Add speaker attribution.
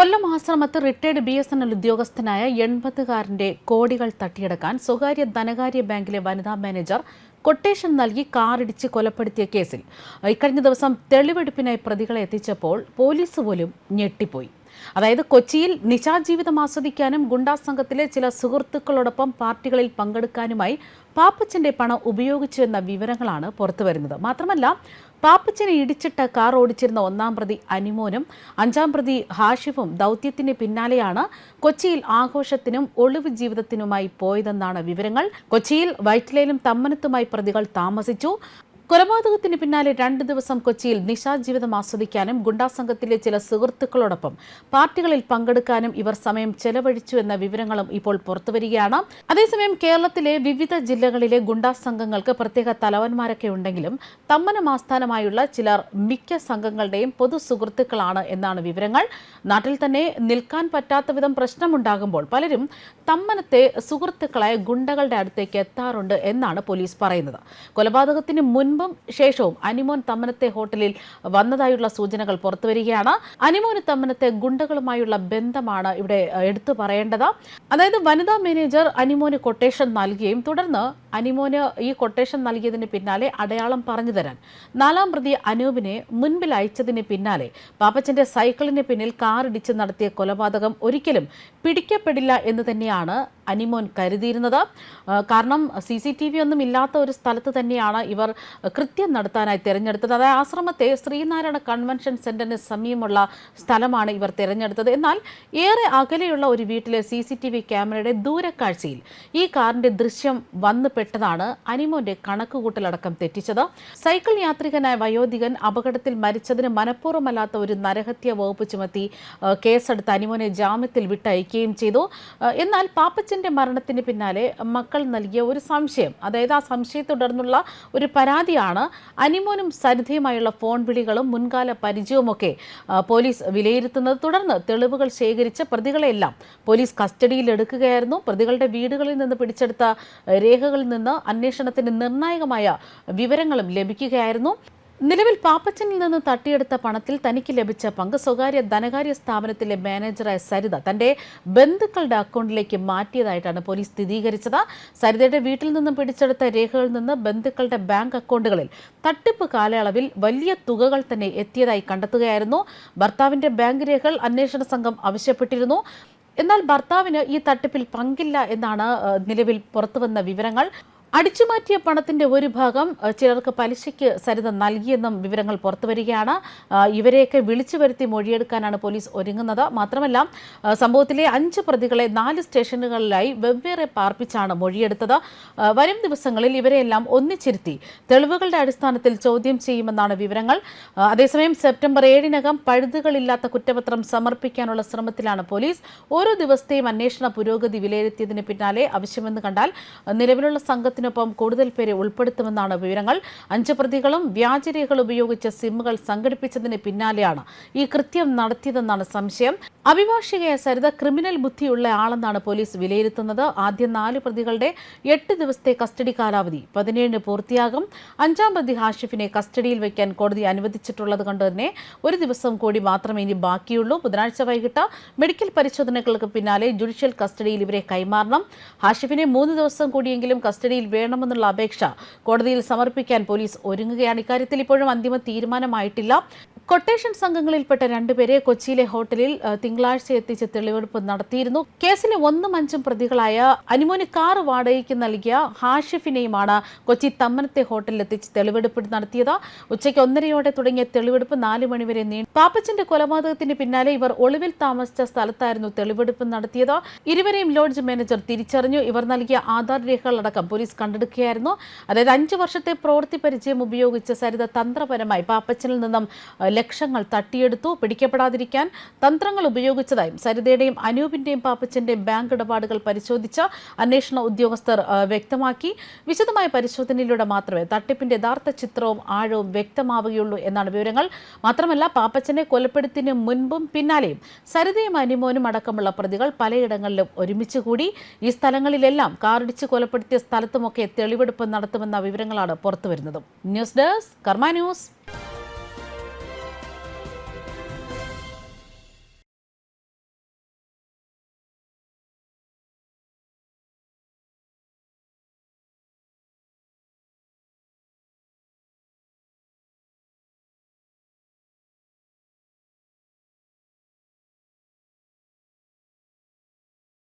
Speaker 1: കൊല്ലം ആശ്രമത്ത് retired B S N L ഉദ്യോഗസ്ഥനായ എൺപതുകാരന്റെ കോടികൾ തട്ടിയെടുക്കാൻ സ്വകാര്യ ധനകാര്യ ബാങ്കിലെ വനിതാ മാനേജർ കൊട്ടേഷൻ നൽകി കാറിടിച്ച് കൊലപ്പെടുത്തിയ കേസിൽ. ഇക്കഴിഞ്ഞ ദിവസം തെളിവെടുപ്പിനായി പ്രതികളെ എത്തിച്ചപ്പോൾ പോലീസ് പോലും ഞെട്ടിപ്പോയി. അതായത് കൊച്ചിയിൽ നിശാജീവിതം ആസ്വദിക്കാനും ഗുണ്ടാ സംഘത്തിലെ ചില സുഹൃത്തുക്കളോടൊപ്പം പാർട്ടികളിൽ പങ്കെടുക്കാനുമായി പാപ്പച്ചന്റെ പണം ഉപയോഗിച്ചു എന്ന വിവരങ്ങളാണ് പുറത്തുവരുന്നത്. മാത്രമല്ല പാപ്പച്ചനെ ഇടിച്ചിട്ട് കാർ ഓടിച്ചിരുന്ന ഒന്നാം പ്രതി അനിമോനും അഞ്ചാം പ്രതി ഹാഷിഫും ദൗത്യത്തിന് പിന്നാലെയാണ് കൊച്ചിയിൽ ആഘോഷത്തിനും ഒളിവ് ജീവിതത്തിനുമായി പോയതെന്നാണ് വിവരങ്ങൾ. കൊച്ചിയിൽ വൈറ്റിലയിലും തമ്മനത്തുമായി പ്രതികൾ താമസിച്ചു. കൊലപാതകത്തിന് പിന്നാലെ രണ്ട് ദിവസം കൊച്ചിയിൽ നിശാജീവിതം ആസ്വദിക്കാനും ഗുണ്ടാസംഘത്തിലെ ചില സുഹൃത്തുക്കളോടൊപ്പം പാർട്ടികളിൽ പങ്കെടുക്കാനും ഇവർ സമയം ചെലവഴിച്ചു എന്ന വിവരങ്ങളും ഇപ്പോൾ പുറത്തുവരികയാണ്. അതേസമയം കേരളത്തിലെ വിവിധ ജില്ലകളിലെ ഗുണ്ടാ സംഘങ്ങൾക്ക് പ്രത്യേക തലവന്മാരൊക്കെ ഉണ്ടെങ്കിലും തമ്മനം ആസ്ഥാനമായുള്ള ചിലർ മിക്ക സംഘങ്ങളുടെയും പൊതു സുഹൃത്തുക്കളാണ് എന്നാണ് വിവരങ്ങൾ. നാട്ടിൽ തന്നെ നിൽക്കാൻ പറ്റാത്ത വിധം പ്രശ്നമുണ്ടാകുമ്പോൾ പലരും തമ്മനത്തെ സുഹൃത്തുക്കളായ ഗുണ്ടകളുടെ അടുത്തേക്ക് എത്താറുണ്ട് എന്നാണ് പോലീസ് പറയുന്നത്. കൊലപാതകത്തിന് മുൻപും ശേഷവും അനിമോൻ തമ്മനത്തെ ഹോട്ടലിൽ വന്നതായുള്ള സൂചനകൾ പുറത്തുവരികയാണ്. അനിമോന് തമ്മനത്തെ ഗുണ്ടകളുമായുള്ള ബന്ധമാണ് ഇവിടെ എടുത്തു പറയേണ്ടത്. അതായത് വനിതാ മാനേജർ അനിമോന് കൊട്ടേഷൻ നൽകുകയും തുടർന്ന് അനിമോന് ഈ കൊട്ടേഷൻ നൽകിയതിന് പിന്നാലെ അടയാളം പറഞ്ഞു തരാൻ. നാലാം പ്രതി അനൂപിനെ മുൻപിൽ അയച്ചതിന് പിന്നാലെ പാപ്പച്ചന്റെ സൈക്കിളിന് പിന്നിൽ കാറിടിച്ച് നടത്തിയ കൊലപാതകം ഒരിക്കലും പിടിക്കപ്പെടില്ല എന്ന് തന്നെയാണ് അനിമോൻ കരുതിയിരുന്നത്. കാരണം സി സി ടി വി ഒന്നും ഇല്ലാത്ത ഒരു സ്ഥലത്ത് തന്നെയാണ് ഇവർ കൃത്യം നടത്താനായി തിരഞ്ഞെടുത്തത്. അതായത് ആശ്രമത്തെ ശ്രീനാരായണ കൺവെൻഷൻ സെന്ററിന് സമീപമുള്ള സ്ഥലമാണ് ഇവർ തിരഞ്ഞെടുത്തത്. എന്നാൽ ഏറെ അകലെയുള്ള ഒരു വീട്ടിലെ സി സി ടി വി ക്യാമറയുടെ ദൂരക്കാഴ്ചയിൽ ഈ കാറിന്റെ ദൃശ്യം വന്നു പെട്ടതാണ് അനിമോന്റെ കണക്കുകൂട്ടലടക്കം തെറ്റിച്ചത്. സൈക്കിൾ യാത്രികനായ വയോധികൻ അപകടത്തിൽ മരിച്ചതിന് മനഃപൂർവമല്ലാത്ത ഒരു നരഹത്യ വകുപ്പ് ചുമത്തി കേസെടുത്ത് അനിമോനെ ജാമ്യത്തിൽ വിട്ടയക്കുകയും ചെയ്തു. എന്നാൽ പാപ്പച്ചന്റെ മരണത്തിന് പിന്നാലെ മക്കൾ നൽകിയ ഒരു സംശയം അതായത് ആ സംശയത്തെ തുടർന്നുള്ള ഒരു പരാതിയാണ് അനിമോനും സരിതയുമായുള്ള ഫോൺ വിളികളും മുൻകാല പരിചയവുമൊക്കെ പോലീസ് വിലയിരുത്തുന്നത്. തുടർന്ന് തെളിവുകൾ ശേഖരിച്ച് പ്രതികളെല്ലാം പോലീസ് കസ്റ്റഡിയിൽ എടുക്കുകയായിരുന്നു പ്രതികളുടെ വീടുകളിൽ നിന്ന് പിടിച്ചെടുത്ത രേഖകൾ നിന്ന് അന്വേഷണത്തിന് നിർണായകമായ വിവരങ്ങളും ലഭിക്കുകയായിരുന്നു. നിലവിൽ പാപ്പച്ചനിൽ നിന്ന് തട്ടിയെടുത്ത പണത്തിൽ തനിക്ക് ലഭിച്ച പങ്ക് സ്വകാര്യ ധനകാര്യ സ്ഥാപനത്തിലെ മാനേജറായ സരിത തന്റെ ബന്ധുക്കളുടെ അക്കൗണ്ടിലേക്ക് മാറ്റിയതായിട്ടാണ് പോലീസ് സ്ഥിരീകരിച്ചത്. സരിതയുടെ വീട്ടിൽ നിന്നും പിടിച്ചെടുത്ത രേഖകളിൽ നിന്ന് ബന്ധുക്കളുടെ ബാങ്ക് അക്കൗണ്ടുകളിൽ തട്ടിപ്പ് കാലയളവിൽ വലിയ തുകകൾ തന്നെ എത്തിയതായി കണ്ടെത്തുകയായിരുന്നു. ഭർത്താവിന്റെ ബാങ്ക് രേഖകൾ അന്വേഷണ സംഘം ആവശ്യപ്പെട്ടിരുന്നു. എന്നാൽ ഭർത്താവിന് ഈ തട്ടിപ്പിൽ പങ്കില്ല എന്നാണ് നിലവിൽ പുറത്തുവന്ന വിവരങ്ങൾ. അടിച്ചുമാറ്റിയ പണത്തിന്റെ ഒരു ഭാഗം ചിലർക്ക് പലിശയ്ക്ക് സരിത നൽകിയെന്നും വിവരങ്ങൾ പുറത്തുവരികയാണ് ഇവരെയൊക്കെ വിളിച്ചു വരുത്തി മൊഴിയെടുക്കാനാണ് പോലീസ് ഒരുങ്ങുന്നത്. മാത്രമല്ല സംഭവത്തിലെ അഞ്ച് പ്രതികളെ നാല് സ്റ്റേഷനുകളിലായി വെവ്വേറെ പാർപ്പിച്ചാണ് മൊഴിയെടുത്തത്. വരും ദിവസങ്ങളിൽ ഇവരെയെല്ലാം ഒന്നിച്ചിരുത്തി തെളിവുകളുടെ അടിസ്ഥാനത്തിൽ ചോദ്യം ചെയ്യുമെന്നാണ് വിവരങ്ങൾ. അതേസമയം സെപ്റ്റംബർ ഏഴിനകം പഴുതുകളില്ലാത്ത കുറ്റപത്രം സമർപ്പിക്കാനുള്ള ശ്രമത്തിലാണ് പോലീസ്. ഓരോ ദിവസത്തെയും അന്വേഷണ പുരോഗതി വിലയിരുത്തിയതിന് പിന്നാലെ ആവശ്യമെന്ന് കണ്ടാൽ നിലവിലുള്ള നിലവിലുള്ള സംഘത്തിനൊപ്പം കൂടുതൽ പേരെ ഉൾപ്പെടുത്തുമെന്നാണ് വിവരങ്ങൾ. അഞ്ച് പ്രതികളും വ്യാജരേഖകൾ ഉപയോഗിച്ച് സിമ്മുകൾ സംഘടിപ്പിച്ചതിന് പിന്നാലെയാണ് ഈ കൃത്യം നടത്തിയതെന്നാണ് സംശയം. അഭിഭാഷികയായ സരിത ക്രിമിനൽ ബുദ്ധിയുള്ള ആളെന്നാണ് പോലീസ് വിലയിരുത്തുന്നത്. ആദ്യ നാല് പ്രതികളുടെ എട്ട് ദിവസത്തെ കസ്റ്റഡി കാലാവധി പതിനേഴിന് പൂർത്തിയാകും. അഞ്ചാം പ്രതി ഹാഷിഫിനെ കസ്റ്റഡിയിൽ വയ്ക്കാൻ കോടതി അനുവദിച്ചിട്ടുള്ളത് കൊണ്ട് തന്നെ ഒരു ദിവസം കൂടി മാത്രമേ ഇനി ബാക്കിയുള്ളൂ. ബുധനാഴ്ച വൈകിട്ട് മെഡിക്കൽ പരിശോധനകൾക്ക് പിന്നാലെ ജുഡീഷ്യൽ കസ്റ്റഡിയിൽ ഇവരെ കൈമാറണം. ഹാഷിഫിനെ മൂന്ന് ദിവസം കൂടിയെങ്കിലും കസ്റ്റഡിയിൽ വേണമെന്നുള്ള അപേക്ഷ കോടതിയിൽ സമർപ്പിക്കാൻ പോലീസ് ഒരുങ്ങുകയാണ്. ഇക്കാര്യത്തിൽ ഇപ്പോഴും അന്തിമ തീരുമാനമായിട്ടില്ല. കൊട്ടേഷൻ സംഘങ്ങളിൽപ്പെട്ട രണ്ടുപേരെ കൊച്ചിയിലെ ഹോട്ടലിൽ തിങ്കളാഴ്ച എത്തിച്ച് തെളിവെടുപ്പ് നടത്തിയിരുന്നു. കേസിലെ ഒന്നും അഞ്ചും പ്രതികളായ അനിമോന് കാർ വാടകയ്ക്ക് നൽകിയ ഹാഷിഫിനെയുമാണ് കൊച്ചി തമ്മനത്തെ ഹോട്ടലിൽ എത്തിച്ച് തെളിവെടുപ്പ് നടത്തിയത്. ഉച്ചയ്ക്ക് ഒന്നരയോടെ തുടങ്ങിയ തെളിവെടുപ്പ് നാല് മണിവരെ നീണ്ടു പാപ്പച്ചന്റെ കൊലപാതകത്തിന് പിന്നാലെ ഇവർ ഒളിവിൽ താമസിച്ച സ്ഥലത്തായിരുന്നു തെളിവെടുപ്പ് നടത്തിയത്. ഇരുവരെയും ലോഡ്ജ് മാനേജർ തിരിച്ചറിഞ്ഞു. ഇവർ നൽകിയ ആധാർ രേഖകളടക്കം പോലീസ് കണ്ടെടുക്കുകയായിരുന്നു. അതായത് അഞ്ചു വർഷത്തെ പ്രവൃത്തി പരിചയം ഉപയോഗിച്ച് സരിത തന്ത്രപരമായി പാപ്പച്ചനിൽ നിന്നും ലക്ഷങ്ങൾ തട്ടിയെടുത്തു. പിടിക്കപ്പെടാതിരിക്കാൻ തന്ത്രങ്ങൾ ഉപയോഗിച്ചതായും സരിതയുടെയും അനൂപിന്റെയും പാപ്പച്ചന്റെയും ബാങ്ക് ഇടപാടുകൾ പരിശോധിച്ച അന്വേഷണ ഉദ്യോഗസ്ഥർ വ്യക്തമാക്കി. വിശദമായ പരിശോധനയിലൂടെ മാത്രമേ തട്ടിപ്പിന്റെ യഥാർത്ഥ ചിത്രവും ആഴവും വ്യക്തമാവുകയുള്ളൂ എന്നാണ് വിവരങ്ങൾ. മാത്രമല്ല പാപ്പച്ചനെ കൊലപ്പെടുത്തിന് മുൻപും പിന്നാലെയും സരിതയും അനിമോനും അടക്കമുള്ള പ്രതികൾ പലയിടങ്ങളിലും ഒരുമിച്ച് കൂടി ഈ സ്ഥലങ്ങളിലെല്ലാം കാറിടിച്ച് കൊലപ്പെടുത്തിയ സ്ഥലത്തുമൊക്കെ തെളിവെടുപ്പ് നടത്തുമെന്ന വിവരങ്ങളാണ് പുറത്തുവരുന്നത്. News desk Karma news.